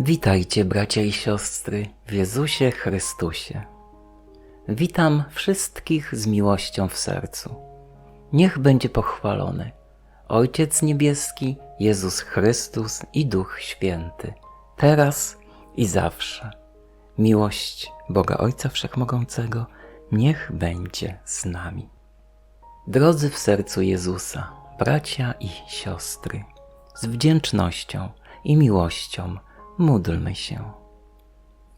Witajcie, bracia i siostry, w Jezusie Chrystusie. Witam wszystkich z miłością w sercu. Niech będzie pochwalony Ojciec Niebieski, Jezus Chrystus i Duch Święty, teraz i zawsze. Miłość Boga Ojca Wszechmogącego niech będzie z nami. Drodzy w sercu Jezusa, bracia i siostry, z wdzięcznością i miłością módlmy się.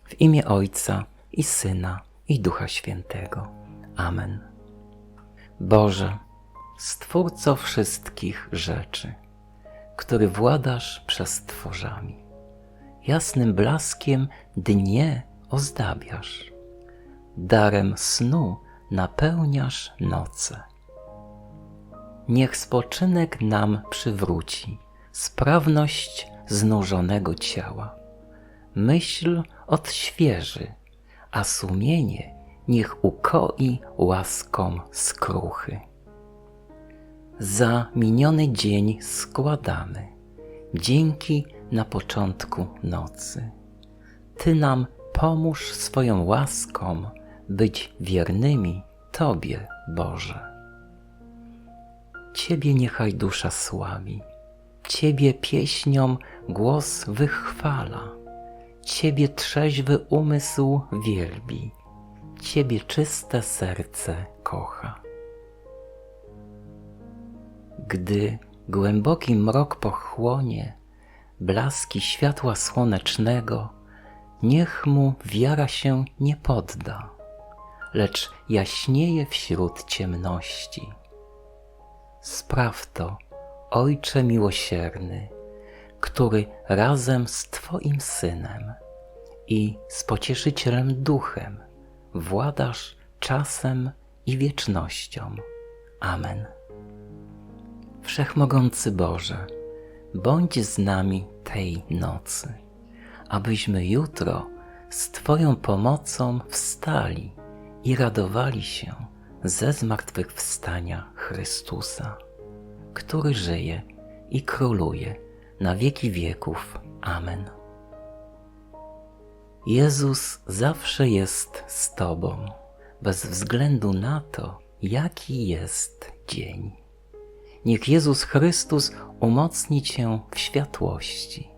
W imię Ojca i Syna i Ducha Świętego. Amen. Boże, Stwórco wszystkich rzeczy, który władasz przez tworzami, jasnym blaskiem dnie ozdabiasz, darem snu napełniasz noce. Niech spoczynek nam przywróci sprawność znużonego ciała. Myśl odświeży, a sumienie niech ukoi łaską skruchy. Za miniony dzień składamy dzięki na początku nocy. Ty nam pomóż swoją łaską być wiernymi Tobie, Boże. Ciebie niechaj dusza sławi, Ciebie pieśnią głos wychwala, Ciebie trzeźwy umysł wielbi, Ciebie czyste serce kocha. Gdy głęboki mrok pochłonie blaski światła słonecznego, niech mu wiara się nie podda, lecz jaśnieje wśród ciemności. Spraw to, Ojcze miłosierny, który razem z Twoim Synem i z Pocieszycielem Duchem władasz czasem i wiecznością. Amen. Wszechmogący Boże, bądź z nami tej nocy, abyśmy jutro z Twoją pomocą wstali i radowali się ze zmartwychwstania Chrystusa, który żyje i króluje na wieki wieków. Amen. Jezus zawsze jest z Tobą, bez względu na to, jaki jest dzień. Niech Jezus Chrystus umocni Cię w światłości,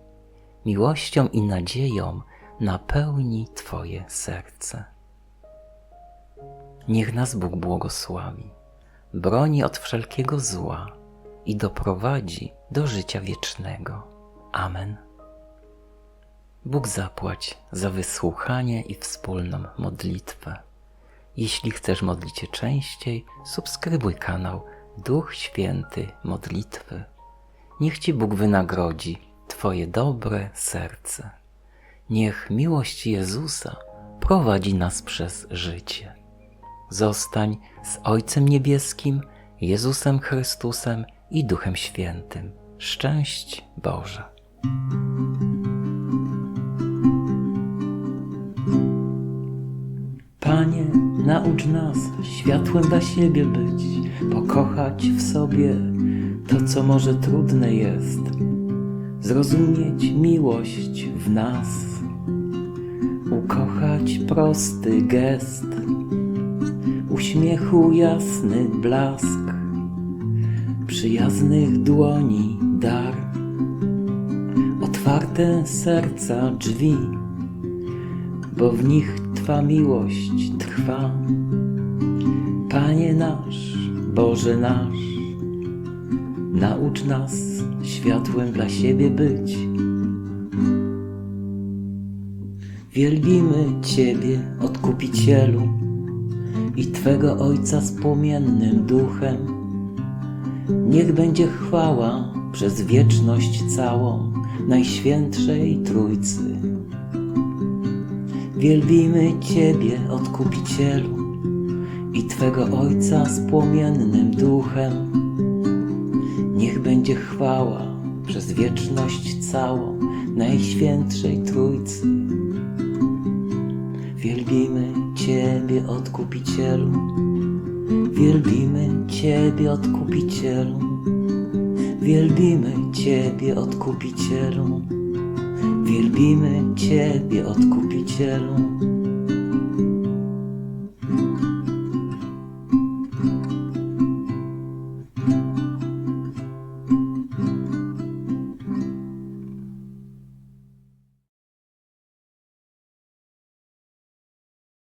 miłością i nadzieją napełni Twoje serce. Niech nas Bóg błogosławi, broni od wszelkiego zła i doprowadzi do życia wiecznego. Amen. Bóg zapłać za wysłuchanie i wspólną modlitwę. Jeśli chcesz modlić się częściej, subskrybuj kanał Duch Święty modlitwy. Niech Ci Bóg wynagrodzi Twoje dobre serce. Niech miłość Jezusa prowadzi nas przez życie. Zostań z Ojcem Niebieskim, Jezusem Chrystusem i Duchem Świętym. Szczęść Boże. Panie, naucz nas światłem dla siebie być, pokochać w sobie to, co może trudne jest, zrozumieć miłość w nas, ukochać prosty gest, uśmiechu jasny blask, przyjaznych dłoni dar, otwarte serca drzwi, bo w nich Twa miłość trwa. Panie nasz, Boże nasz, naucz nas światłem dla siebie być. Wielbimy Ciebie, Odkupicielu, i Twego Ojca z płomiennym duchem. Niech będzie chwała przez wieczność całą Najświętszej Trójcy Wielbimy Ciebie, Odkupicielu, i Twego Ojca z płomiennym duchem. Niech będzie chwała przez wieczność całą Najświętszej Trójcy. Wielbimy Ciebie, Odkupicielu, wielbimy Ciebie, Odkupicielu, wielbimy Ciebie, Odkupicielu Wielbimy Ciebie, Odkupicielu.